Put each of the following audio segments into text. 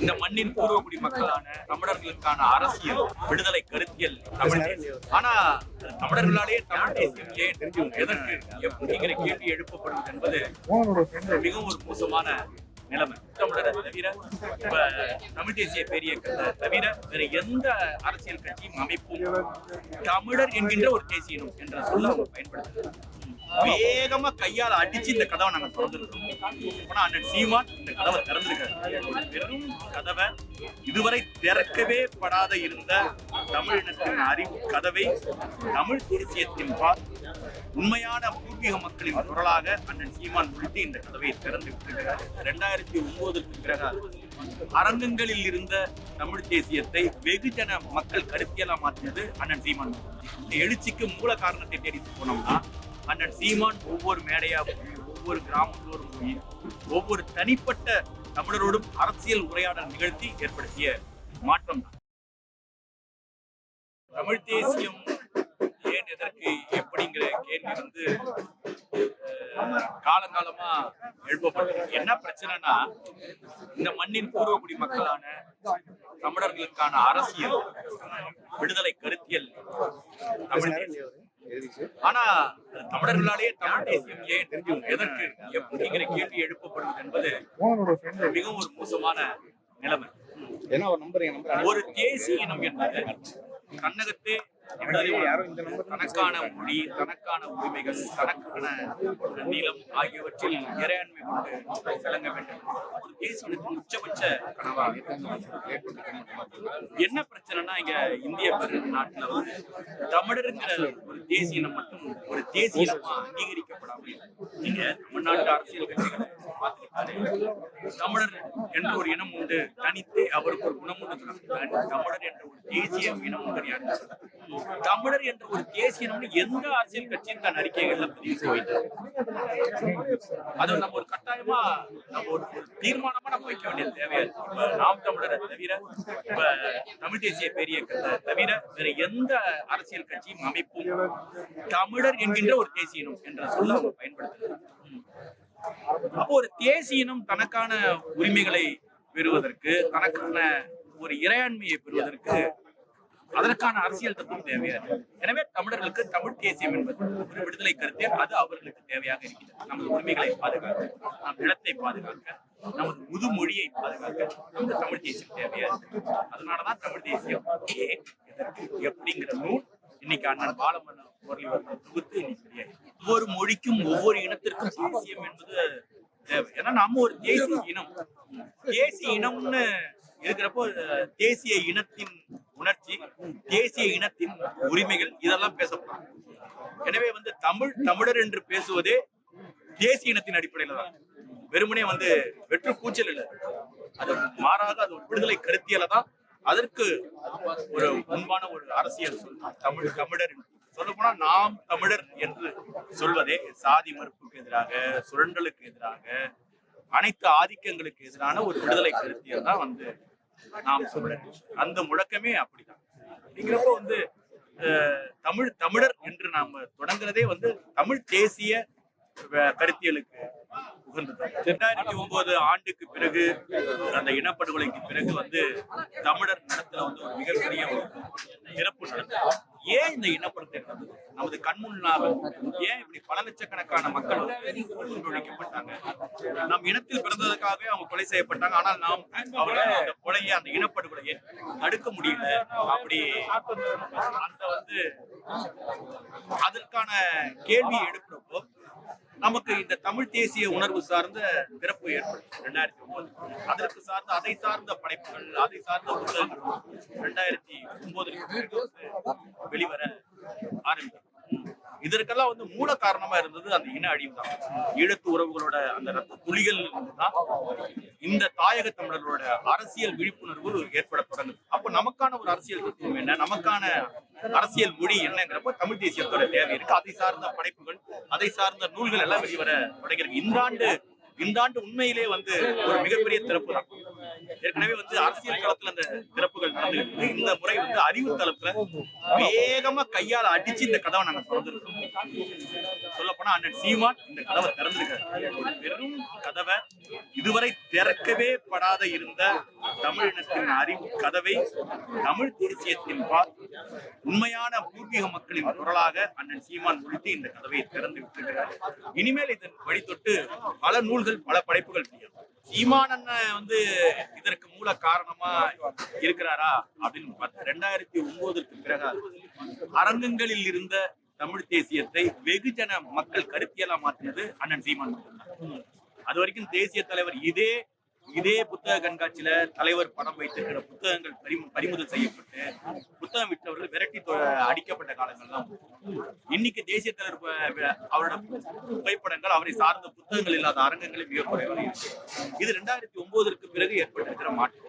இந்த மண்ணின் பூர்வகுடி மக்களான தமிழர்களுக்கான அரசியல் விடுதலை கருத்தியல் தமிழ். ஆனா தமிழர்களாலே தமிழ் தேசியம் ஏன் எதற்கு? எப்படிங்கிற கேள்வி எழுப்பப்படுவது என்பது மிகவும் ஒரு மோசமான நிலைமை. தமிழரை தவிர இப்ப தமிழ் தேசிய பேரியக்கத்தை தவிர வேற எந்த அரசியல் கட்சியும் அமைப்பும் தமிழர் என்கின்ற ஒரு தேசிய இனம் என்ற சொல்ல அவங்க பயன்படுத்துறாங்க. வேகமா கையால அடிச்சு இந்த கதவை நாங்க திறந்துருக்கோம். ஆனா அண்ணன் சீமான் இந்த கதவை திறந்திருக்காரு. பெரும் கதவை இதுவரை திறக்கவே படாத இருந்த தமிழினத்தின் அறிவு கதவை தமிழ் தேசியத்தின் பால் உண்மையான பூர்வீக மக்களின் குரலாக அண்ணன் சீமான் உள்ளிட்டு இந்த கதவை திறந்து விட்டிருக்கிறார். ரெண்டாயிரத்தி ஒன்பதுக்கு பிறகு அரங்கங்களில் இருந்த தமிழ் தேசியத்தை வெகுஜன மக்கள் கருத்தியலா மாற்றியது அண்ணன் சீமான். இந்த எழுச்சிக்கு மூல காரணத்தை தேடி போனோம்னா அண்ணன் சீமான் ஒவ்வொரு மேடையா போய் ஒவ்வொரு கிராமத்தோறும் போய் ஒவ்வொரு தனிப்பட்ட தமிழரோடும் அரசியல் உரையாடல் நிகழ்த்தி ஏற்படுத்திய மாற்றம் தான் தமிழ் தேசியம் ஏன் எதற்கு வந்து காலங்காலமா எழுப்பப்பட்டது. என்ன பிரச்சனைனா இந்த மண்ணின் பூர்வகுடி மக்களான தமிழர்களுக்கான அரசியல் விடுதலை கருத்தியல். ஆனா தமிழர்களாலே தமிழ் தேசியம் ஏன் எதற்கு? எப்படிங்கிற கேள்வி எழுப்பப்படுவது என்பது மிகவும் ஒரு மோசமான நிலைமை. ஒரு தேசிய இனம் என்பது தன்னகத்தே தனக்கான மொழி தனக்கான உரிமைகள் தனக்கான நீளம் ஆகியவற்றில் இறையாண்மை கொண்டு விளங்க வேண்டும். ஒரு தேசிய உச்சபட்ச கனவாக என்ன பிரச்சனைனா இங்க இந்திய பெருநாட்டுல வந்து தமிழருங்கிற ஒரு தேசிய இனம் மட்டும் ஒரு தேசிய இனமா நீங்க தமிழ்நாட்டு அரசியல் கட்சிகளை தமிழர் என்ற ஒரு இனம் உண்டு. தனித்து அவருக்கு ஒரு குணம் உண்டு தமிழர் என்ற ஒரு தேசிய இனம் கிடையாது தமிழர் என்ற ஒரு தேசிய இனம்னு எந்த அரசியல் கட்சியும் தன் அறிக்கைகள்ல பதிவு செய்வது அது நம்ம ஒரு கட்டாயமா நம்ம ஒரு தீர்மானமா நம்ம வைக்க வேண்டியது தேவையாது இப்ப நாம் தமிழரை தவிர இப்ப தமிழ் தேசிய பெரிய தவிர வேற எந்த அரசியல் கட்சியும் அமைப்பும் தமிழர் என்கின்ற ஒரு தேசிய இனம் என்ற சொல்ல அவங்க பயன்படுத்துறாங்க அப்போ ஒரு தேசிய தனக்கான உரிமைகளை பெறுவதற்கு தனக்கான ஒரு இறையாண்மையை பெறுவதற்கு அதற்கான அரசியல் தத்துவம் தேவையா? இருக்கு எனவே தமிழர்களுக்கு தமிழ் தேசியம் என்பது ஒரு விடுதலை கருத்தே அது அவர்களுக்கு தேவையாக இருக்கிறது. நமது உரிமைகளை பாதுகாக்க நம் நிலத்தை பாதுகாக்க நமது முதுமொழியை பாதுகாக்க நமது தமிழ் தேசியம் தேவையா? இருக்கு அதனாலதான் தமிழ் தேசியம் ஏன் எதற்கு? எப்படிங்கிற நூல் இன்னைக்கு அண்ணன் பாலமன் தொகுத்து இன்னைக்கு ஒவ்வொரு மொழிக்கும் ஒவ்வொரு இனத்திற்கும் தேசியம் என்பது தேவை. ஏன்னா நம்ம ஒரு தேசிய இனம். தேசிய இனம்னு இருக்கிறப்போ தேசிய இனத்தின் உணர்ச்சி தேசிய இனத்தின் உரிமைகள் இதெல்லாம் பேசப்படும் எனவே வந்து தமிழ் தமிழர் என்று பேசுவதே தேசிய இனத்தின் அடிப்படையில தான். வெறுமனே வந்து வெற்று கூச்சல் இல்லை. அது மாறாக அது ஒரு விடுதலை கருத்தியல தான் அதற்கு ஒரு முன்பான ஒரு அரசியல் சொல் தமிழ் தமிழர் சொல்ல போனா நாம் தமிழர் என்று சொல்வதே சாதி மறுப்புக்கு எதிராக சுரண்டலுக்கு எதிராக அனைத்து ஆதிக்கங்களுக்கு எதிரான ஒரு விடுதலை கருத்தியல் தான் வந்து நாம் தமிழர் அந்த முழக்கமே அப்படிதான். அப்படிங்கிறப்போ வந்து தமிழ் தமிழர் என்று நாம தொடங்குறதே வந்து தமிழ் தேசிய கருத்தியலுக்கு உகந்தது ரெண்டாயிரத்தி ஒன்பது ஆண்டுக்கு பிறகு அந்த இனப்படுகொலைக்கு பிறகு வந்து தமிழர் நடத்துல வந்து ஒரு மிகப்பெரிய ஒரு இறப்பு நடந்தது. ஏன் இந்த இனப்படுகொலை நடந்தது? நமது கண்முன்னாக ஏன் இப்படி பல லட்சக்கணக்கான மக்கள் ஒழிக்கப்பட்டாங்க நம் இனத்தில் பிறந்ததுக்காகவே அவங்க கொலை செய்யப்பட்டாங்க. ஆனால் நாம் அவர்கள் அந்த கொலையை அந்த இனப்படுகொலையை தடுக்க முடியல. அப்படி அந்த வந்து அதற்கான கேள்வியை எழுப்புறப்போ நமக்கு இந்த தமிழ் தேசிய உணர்வு சார்ந்த பிறப்பு ஏற்படும் ரெண்டாயிரத்தி ஒன்பது. அதற்கு சார்ந்த அதை சார்ந்த படைப்புகள் அதை சார்ந்த புத்தகங்கள் ரெண்டாயிரத்தி ஒன்பதுக்கு வெளிவர ஆரம்பிக்கும். இதற்கெல்லாம் வந்து மூல காரணமா இருந்தது அந்த இன அழிவு தான். ஈழத்து உறவுகளோட அந்த ரத்த துளிகள் தான் இந்த தாயக தமிழர்களோட அரசியல் விழிப்புணர்வு ஏற்பட தொடங்குது. அப்ப நமக்கான ஒரு அரசியல் தத்துவம் என்ன? நமக்கான அரசியல் மொழி என்னங்கிறப்ப தமிழ் தேசியத்தோட தேவை இருக்கு. அதை சார்ந்த படைப்புகள் அதை சார்ந்த நூல்கள் எல்லாம் வெளிவர தொடங்கியிருக்கு. இந்த ஆண்டு இந்த ஆண்டு உண்மையிலே வந்து ஒரு மிகப்பெரிய திறப்பு தான். ஏற்கனவே வந்து அரசியல் களத்துல அந்த திறப்புகள் நடந்துகிட்டு இந்த முறை வந்து அறிவு தளத்துல வேகமா கையால அடிச்சு இந்த கதவை நாங்க திறந்திருக்கோம். சொல்ல போனா அண்ணன் சீமான் இந்த கதவை திறந்திருக்காரு. ஒரு பெரும் கதவை இதுவரை திறக்கவே படாத இருந்த தமிழினத்தின் அறிவு கதவை தமிழ் தேசியத்தின் பால் உண்மையான பூர்வீக மக்களின் குரலாக அண்ணன் சீமான் முடித்து இந்த கதவை திறந்து விட்டிருக்கிறார். இனிமேல் இதன் வழித்தொட்டு பல நூல்கள் பல படைப்புகள் செய்யும் சீமான் அண்ணன் வந்து இதற்கு மூல காரணமா இருக்கிறாரா அப்படின்னு பார்த்தா ரெண்டாயிரத்தி ஒன்பதுக்கு பிறகு அரங்கங்களில் இருந்த தமிழ் தேசியத்தை வெகுஜன மக்கள் கருத்தியலா மாற்றினது அண்ணன் சீமான் மட்டும்தான். அது வரைக்கும் தேசிய தலைவர் இதே இதே புத்தக கண்காட்சியில தலைவர் படம் வைத்திருக்கிற புத்தகங்கள் பறி பறிமுதல் செய்யப்பட்டு புத்தகம் விற்றவர்கள் விரட்டி தொ- அடிக்கப்பட்ட காலங்கள்லாம் இன்னைக்கு தேசிய தலைவர் அவரோட புகைப்படங்கள் அவரை சார்ந்த புத்தகங்கள் இல்லாத அரங்கங்களில் மிக குறைவாக இருக்கு. இது ரெண்டாயிரத்தி ஒன்பதற்கு பிறகு ஏற்பட்டிருக்கிற மாற்றம்.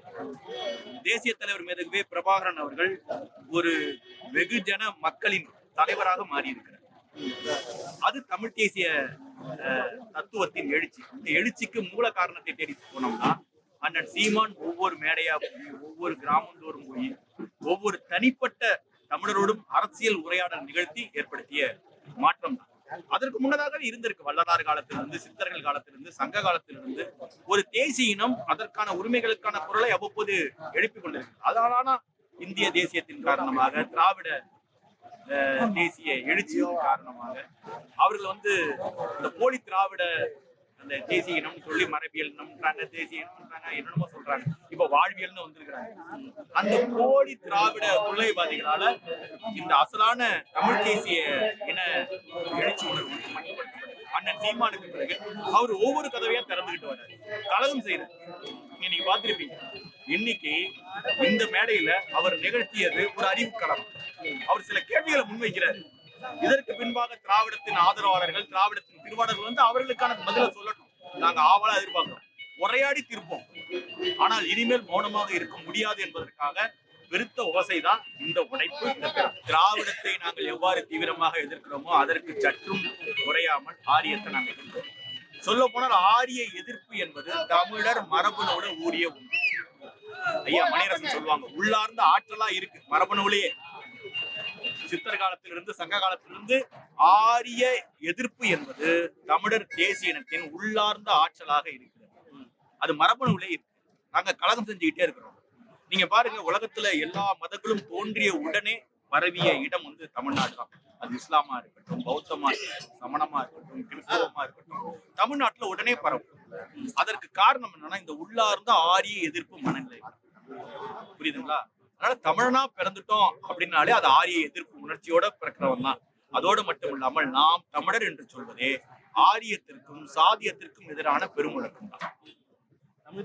தேசிய தலைவர் மேதகுவே பிரபாகரன் அவர்கள் ஒரு வெகுஜன மக்களின் தலைவராக மாறியிருக்கிறார். அது தமிழ் தேசிய தத்துவத்தின் எழுச்சி. இந்த எழுச்சிக்கு மூல காரணத்தை தேடி போனோம்னா அண்ணன் சீமான் ஒவ்வொரு மேடையா போய் ஒவ்வொரு கிராமந்தோறும் போய் ஒவ்வொரு தனிப்பட்ட தமிழரோடும் அரசியல் உரையாடல் நிகழ்த்தி ஏற்படுத்திய மாற்றம் தான். அதற்கு முன்னதாக இருந்திருக்கு வள்ளலார் காலத்திலிருந்து சித்தர்கள் காலத்திலிருந்து சங்க காலத்திலிருந்து ஒரு தேசிய இனம் அதற்கான உரிமைகளுக்கான குரலை அவ்வப்போது எழுப்பிக் கொண்டிருக்கு அதனால இந்திய தேசியத்தின் காரணமாக திராவிட தேசிய எழுச்சியின் காரணமாக அவர்கள் வந்து இந்த போலி திராவிட அந்த தேசிய இனம் சொல்லி மரபியல் இனம்ன்றாங்க தேசிய இனம்ன்றாங்க என்னென்னமோ சொல்றாங்க. இப்ப வாழ்வியல்னு வந்திருக்கிறாங்க. அந்த போலி திராவிட கொள்ளைவாதிகளால இந்த அசலான தமிழ் தேசிய இன எழுச்சி உணர்வு அண்ணன் சீமானுக்கு பிறகு அவர் ஒவ்வொரு கதவையா திறந்துகிட்டு வர்றாரு. கலகம் செய்யறாரு நீங்க நீங்க பார்த்திருப்பீங்க இன்னைக்கு இந்த மேடையில அவர் நிகழ்த்தியது ஒரு அறிவு கலகம் அவர் சில கேள்விகளை முன்வைக்கிறார். இதற்கு பின்பாக திராவிடத்தின் ஆதரவாளர்கள் திராவிடத்தின் திருவாளர்கள் வந்து அவர்களுக்கான பதிலை சொல்லட்டும். நாங்க ஆவலா எதிர்பார்க்கிறோம். உரையாடி தீர்ப்போம். ஆனால் இனிமேல் மௌனமாக இருக்க முடியாது என்பதற்காக விருத்த ஓசைதான் இந்த உடைப்பு. திராவிடத்தை நாங்கள் எவ்வாறு தீவிரமாக எதிர்க்கிறோமோ அதற்கு சற்றும் குறையாமல் ஆரியத்தை நாங்கள் எதிர்க்கிறோம். சொல்ல போனால் ஆரிய எதிர்ப்பு என்பது தமிழர் மரபுனோட ஊரிய உண்மை ஐயா மணிரசன் சொல்லுவாங்க உள்ளார்ந்த ஆற்றலா இருக்கு மரபணுவிலேயே. சித்தர் காலத்திலிருந்து சங்க காலத்திலிருந்து ஆரிய எதிர்ப்பு என்பது தமிழர் தேசிய இனத்தின் உள்ளார்ந்த ஆற்றலாக இருக்கிறது. அது மரபணுவிலே இருக்கு. நாங்க கலகம் செஞ்சுக்கிட்டே இருக்கிறோம். நீங்க பாருங்க உலகத்துல எல்லா மதங்களும் தோன்றிய உடனே பரவிய இடம் வந்து தமிழ்நாடு தான். அது இஸ்லாமா இருக்கட்டும் பௌத்தமா இருக்கட்டும் சமணமா இருக்கட்டும் கிறிஸ்தவமா இருக்கட்டும் தமிழ்நாட்டுல உடனே பரவும். அதற்கு காரணம் என்னன்னா இந்த உள்ளார்ந்த ஆரிய எதிர்ப்பு மனநிலை. புரியுதுங்களா? அதனால தமிழனா பிறந்துட்டோம் அப்படின்னாலே அது ஆரிய எதிர்ப்பு உணர்ச்சியோட பிறக்கிறவன் தான். அதோடு மட்டும் இல்லாமல் நாம் தமிழர் என்று சொல்வதே ஆரியத்திற்கும் சாதியத்திற்கும் எதிரான பெருமுழக்கம் தான்.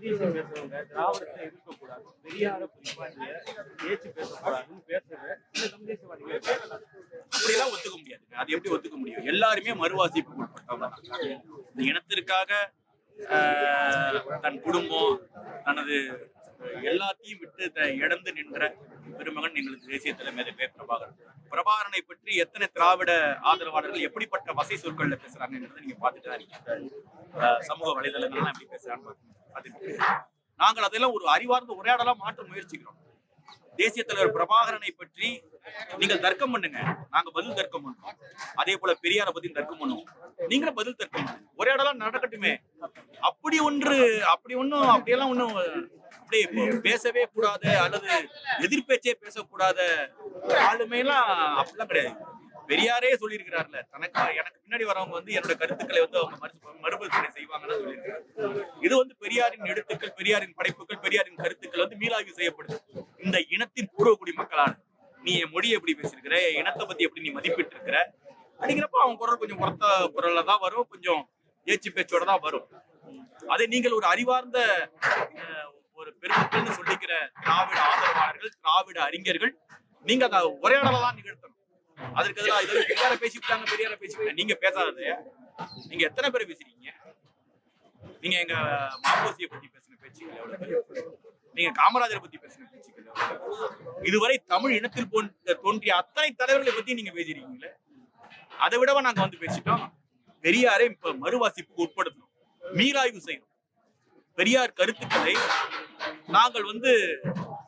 பேசுறவங்க திராவிடத்தை எதிர்க்கக்கூடாது பெரியார பேசக்கூடாதுன்னு பேசுறது இந்த தமிழ் தேசியவாதிகளை பேசலாம். அப்படியெல்லாம் ஒத்துக்க முடியாதுங்க. அது எப்படி ஒத்துக்க முடியும்? எல்லாருமே மறுவாசிப்புக்கு உட்பட்டவங்க. இந்த இனத்திற்காக தன் குடும்பம் தனது எல்லாத்தையும் விட்டு இழந்து நின்ற பெருமகன் எங்களுக்கு தேசிய தலைமை பேர் பிரபாகரன் பிரபாகரனை பற்றி எத்தனை திராவிட ஆதரவாளர்கள் எப்படிப்பட்ட வசை சொற்கள்ல பேசுறாங்கன்றதை நீங்க பார்த்துட்டு தான் இருக்கீங்க. ஆஹ், சமூக வலைதளங்கள்லாம் எப்படி பேசுறாங்க பார்த்துட்டு நாங்கள் அதெல்லாம் ஒரு அறிவார்ந்த உரையாடலாம் மாற்ற முயற்சிக்கிறோம். தேசிய தலைவர் பிரபாகரனை பற்றி நீங்கள் தர்க்கம் பண்ணுங்க. நாங்க பதில் தர்க்கம் பண்ணுவோம் அதே போல பெரியாரை பத்தி தர்க்கம் பண்ணுவோம். நீங்களும் பதில் தர்க்கம் பண்ணுங்க. உரையாடலா நடக்கட்டுமே. அப்படி ஒன்று அப்படி ஒண்ணும் அப்படியெல்லாம் ஒண்ணும் அப்படியே பேசவே கூடாத அல்லது எதிர்பேச்சே பேசக்கூடாத ஆளுமையெல்லாம் அப்படிலாம் கிடையாது. பெரியாரே சொல்லியிருக்கிறார்ல தனக்கு எனக்கு பின்னாடி வரவங்க வந்து என்னோட கருத்துக்களை வந்து அவங்க மறு மறுபரிசீலனை செய்வாங்கன்னு சொல்லியிருக்காரு இது வந்து பெரியாரின் எழுத்துக்கள் பெரியாரின் படைப்புகள் பெரியாரின் கருத்துக்கள் வந்து மீளாய்வு செய்யப்படுது. இந்த இனத்தின் பூர்வக்குடி மக்களான நீ என் மொழி எப்படி பேசியிருக்கிற என் இனத்தை பத்தி எப்படி நீ மதிப்பிட்டு இருக்கிற அப்படிங்கிறப்ப அவங்க குரல் கொஞ்சம் உரத்த குரல்ல தான் வரும் கொஞ்சம் ஏச்சு பேச்சோட தான் வரும். அதை நீங்கள் ஒரு அறிவார்ந்த அஹ், ஒரு பெருமக்கள்னு சொல்லிக்கிற திராவிட ஆதரவாளர்கள் திராவிட அறிஞர்கள் நீங்க அதை உரையாடலை தான் நிகழ்த்தணும். அதற்கு எதிராக இதை பெரியார பேசிவிட்டாங்க பெரியார பேசிவிட்டாங்க. நீங்க பேசாதது நீங்க எத்தனை பேர் பேசுறீங்க? நீங்க எங்க மாப்போசியை பத்தி பேசின பேச்சுகள் எவ்வளவு நீங்க காமராஜரை பத்தி பேசின பேச்சுகள் இதுவரை தமிழ் இனத்தில் தோன்றிய அத்தனை தலைவர்களை பத்தி நீங்க பேசிருக்கீங்களே அதை விடவா நாங்க வந்து பேசிட்டோம். பெரியாரை இப்ப மறுவாசிப்புக்கு உட்படுத்தணும். மீளாய்வு செய்யணும். பெரியார் கருத்துக்களை நாங்கள் வந்து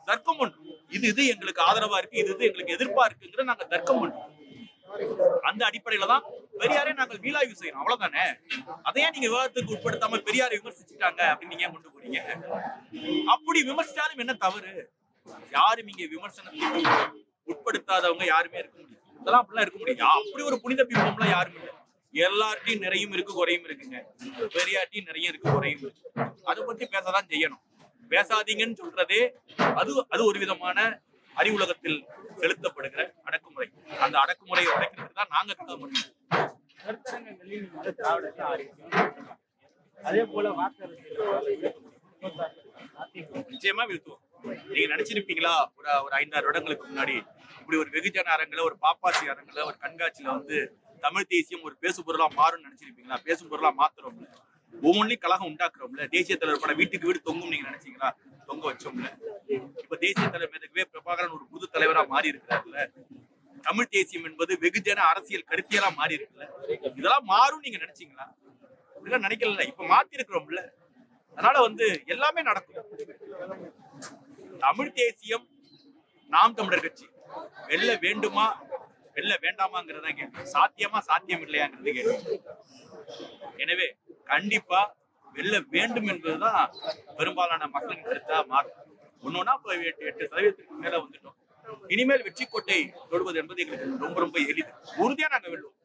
தர்க்கம் பண்றோம் இது இது எங்களுக்கு ஆதரவா இருக்கு இது இது எங்களுக்கு எதிர்ப்பா இருக்குங்கிற நாங்க தர்க்கம் பண்றோம் அந்த அடிப்படையில தான் பெரியாரே நாங்கள் மீளாய்வு செய்யறோம். அவ்வளவுதானே? அதையே நீங்க விவாதத்துக்கு உட்படுத்தாம பெரியாரை விமர்சிச்சுட்டாங்க அப்படின்னு நீங்க ஏன் கொண்டு போறீங்க? அப்படி விமர்சிச்சாலும் என்ன தவறு? யாரும் இங்க விமர்சனத்துக்கு உட்படுத்தாதவங்க யாருமே இருக்க முடியும் இதெல்லாம் அப்படிலாம் இருக்க முடியும் அப்படி ஒரு புனித பிம்பம்லாம் யாரும் இல்லை. எல்லார்ட்டையும் நிறையும் இருக்கு குறையும் இருக்குங்க. பெரியார்ட்டையும் நிறைய இருக்கு குறையும் இருக்கு. அதை பத்தி பேசதான் செய்யணும். பேசாதீங்கன்னு சொல்றதே அது அது ஒரு விதமான அறிவுலகத்தில் செலுத்தப்படுகிற அடக்குமுறை. அந்த அடக்குமுறையை உடைக்கிறதுக்கு தான் நாங்க கருத்தரங்கங்களில் அதே போல நிச்சயமா வீழ்த்துவோம். நீங்க நினைச்சிருப்பீங்களா? ஒரு ஒரு ஐந்தாறு வருடங்களுக்கு முன்னாடி இப்படி ஒரு வெகுஜன அரங்குல ஒரு பாப்பாசி அரங்குல ஒரு கண்காட்சியில வந்து தமிழ் தேசியம் ஒரு பேசு பொருளா மாறும்னு நினைச்சிருப்பீங்களா? பேசும் பொருளா மாத்துறோம்ல ஒவ்வொன்றையும் கழகம் உண்டாக்குறோம்ல. தேசிய தலைவர் படம் வீட்டுக்கு வீடு தொங்கும் நீங்க நினைச்சீங்களா? தொங்க வச்சோம்ல. இப்ப தேசிய தலைவர் வே பிரபாகரன் ஒரு புது தலைவரா மாறி இருக்கிறாருல்ல தமிழ் தேசியம் என்பது வெகுஜன அரசியல் கருத்தியலா மாறி இருக்குல்ல இதெல்லாம் மாறும் நீங்க நினைச்சீங்களா? இதெல்லாம் நினைக்கல இப்ப மாத்தி இருக்கிறோம்ல அதனால வந்து எல்லாமே நடக்கும். தமிழ் தேசியம் நாம் தமிழர் கட்சி. வெல்ல வேண்டுமா வெல்ல வேண்டாமாங்கிறதா கேள்வி சாத்தியமா சாத்தியம் இல்லையாங்கிறது கேள்வி எனவே கண்டிப்பா வெல்ல வேண்டும் என்பதுதான் பெரும்பாலான மக்களின் கருத்தா மாறும். ஒன்னொன்னா இப்ப எட்டு எட்டு சதவீதத்துக்கு மேல வந்துட்டோம். இனிமேல் வெற்றி கோட்டை தொடுவது என்பது எங்களுக்கு ரொம்ப ரொம்ப எளிது. உறுதியா நாங்க வெல்லுவோம்.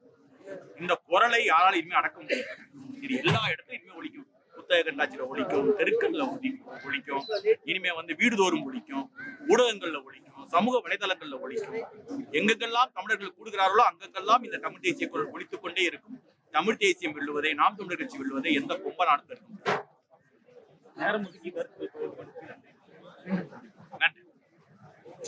இந்த குரலை யாரால இனிமே அடக்க முடியும்? இது எல்லா இடத்துலயும் இனிமே ஒழிக்கும். புத்தக கண்காட்சியில ஒழிக்கும் தெருக்கல்ல ஒழிக்கும் இனிமே வந்து வீடுதோறும் ஒழிக்கும் ஊடகங்கள்ல ஒழிக்கும் சமூக வலைதளங்கள்ல ஒழிக்கும். எங்கெங்கெல்லாம் தமிழர்கள் கூடுகிறார்களோ அங்கெல்லாம் இந்த தமிழ் தேசிய குரல் ஒழித்துக் கொண்டே இருக்கும். தமிழ் தேசியம் வெல்லுவதை நாம் தமிழர் கட்சி வெல்லுவதை எந்த கொம்ப நாடு தடுக்க நேரம் நன்றி.